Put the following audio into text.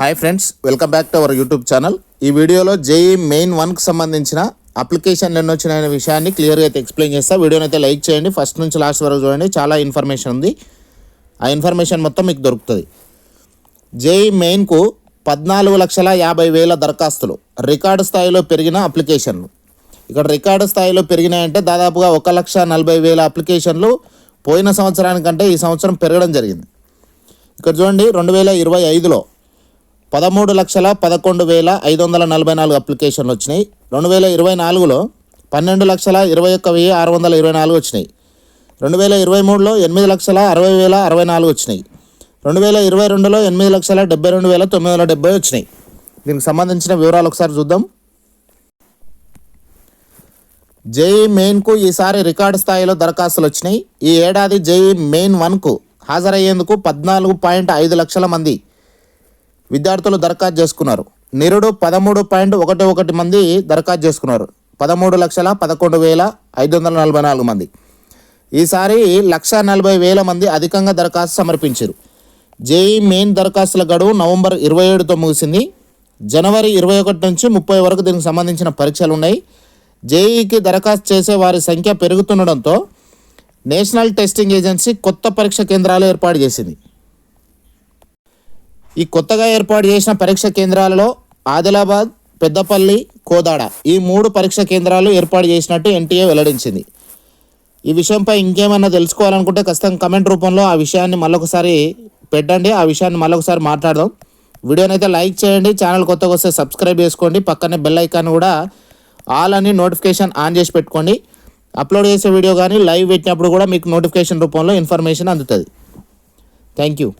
Hi friends welcome back to our YouTube channel. ఈ వీడియోలో JEE main వన్కి సంబంధించిన అప్లికేషన్లు ఎన్ని వచ్చిన విషయాన్ని క్లియర్గా అయితే ఎక్స్ప్లెయిన్ చేస్తా. వీడియోని అయితే లైక్ చేయండి. ఫస్ట్ నుంచి లాస్ట్ వరకు చూడండి. చాలా ఇన్ఫర్మేషన్ ఉంది. ఆ ఇన్ఫర్మేషన్ మొత్తం మీకు దొరుకుతుంది. జేఈ మెయిన్కు పద్నాలుగు లక్షల యాభై వేల దరఖాస్తులు రికార్డు స్థాయిలో పెరిగిన అప్లికేషన్లు. ఇక్కడ రికార్డు స్థాయిలో పెరిగినాయంటే దాదాపుగా ఒక లక్ష నలభై వేల అప్లికేషన్లు పోయిన సంవత్సరానికంటే ఈ సంవత్సరం పెరగడం జరిగింది. ఇక్కడ చూడండి రెండు వేల ఇరవై ఐదులో పదమూడు లక్షల పదకొండు వేల ఐదు వందల నలభై నాలుగు అప్లికేషన్లు వచ్చినాయి. రెండు వేల ఇరవై నాలుగులో పన్నెండు లక్షల ఇరవై ఒక్క వెయ్యి ఆరు వందల ఇరవై నాలుగు వచ్చినాయి. రెండు వేల ఇరవై మూడులో ఎనిమిది లక్షల అరవై వేల అరవై నాలుగు వచ్చినాయి. రెండు వేల ఇరవై రెండులో ఎనిమిది లక్షల డెబ్బై రెండు వేల తొమ్మిది వందల డెబ్బై వచ్చినాయి. దీనికి సంబంధించిన వివరాలు ఒకసారి చూద్దాం. జేఈ మెయిన్కు ఈసారి రికార్డు స్థాయిలో దరఖాస్తులు వచ్చినాయి. ఈ ఏడాది జేఈ మెయిన్ వన్కు హాజరయ్యేందుకు పద్నాలుగు పాయింట్ ఐదు లక్షల మంది విద్యార్థులు దరఖాస్తు చేసుకున్నారు. నిరుడు పదమూడు పాయింట్ ఒకటి ఒకటి మంది దరఖాస్తు చేసుకున్నారు. పదమూడు లక్షల పదకొండు వేల ఐదు వందల నలభై నాలుగు మంది. ఈసారి లక్ష నలభై వేల మంది అధికంగా దరఖాస్తు సమర్పించారు. జేఈ మెయిన్ దరఖాస్తుల గడువు నవంబర్ ఇరవై ఏడుతో ముగిసింది. జనవరి ఇరవై ఒకటి నుంచి ముప్పై వరకు దీనికి సంబంధించిన పరీక్షలు ఉన్నాయి. జేఈకి దరఖాస్తు చేసే వారి సంఖ్య పెరుగుతుండడంతో నేషనల్ టెస్టింగ్ ఏజెన్సీ కొత్త పరీక్ష కేంద్రాలు ఏర్పాటు చేసింది. ఈ కొత్తగా ఏర్పాటు చేసిన పరీక్ష కేంద్రాలలో ఆదిలాబాద్ పెద్దపల్లి కోదాడ ఈ మూడు పరీక్ష కేంద్రాలు ఏర్పాటు చేసినట్టు ఎన్టీఏ వెల్లడించింది. ఈ విషయంపై ఇంకేమైనా తెలుసుకోవాలనుకుంటే ఖచ్చితంగా కమెంట్ రూపంలో ఆ విషయాన్ని మళ్ళొకసారి పెట్టండి. ఆ విషయాన్ని మళ్ళొకసారి మాట్లాడదాం. వీడియోని అయితే లైక్ చేయండి. ఛానల్ కొత్తగా వస్తే సబ్స్క్రైబ్ చేసుకోండి. పక్కనే బెల్ ఐకాన్ కూడా ఆల్ అని నోటిఫికేషన్ ఆన్ చేసి పెట్టుకోండి. అప్లోడ్ చేసే వీడియో కానీ లైవ్ పెట్టినప్పుడు కూడా మీకు నోటిఫికేషన్ రూపంలో ఇన్ఫర్మేషన్ అందుతుంది. Thank you.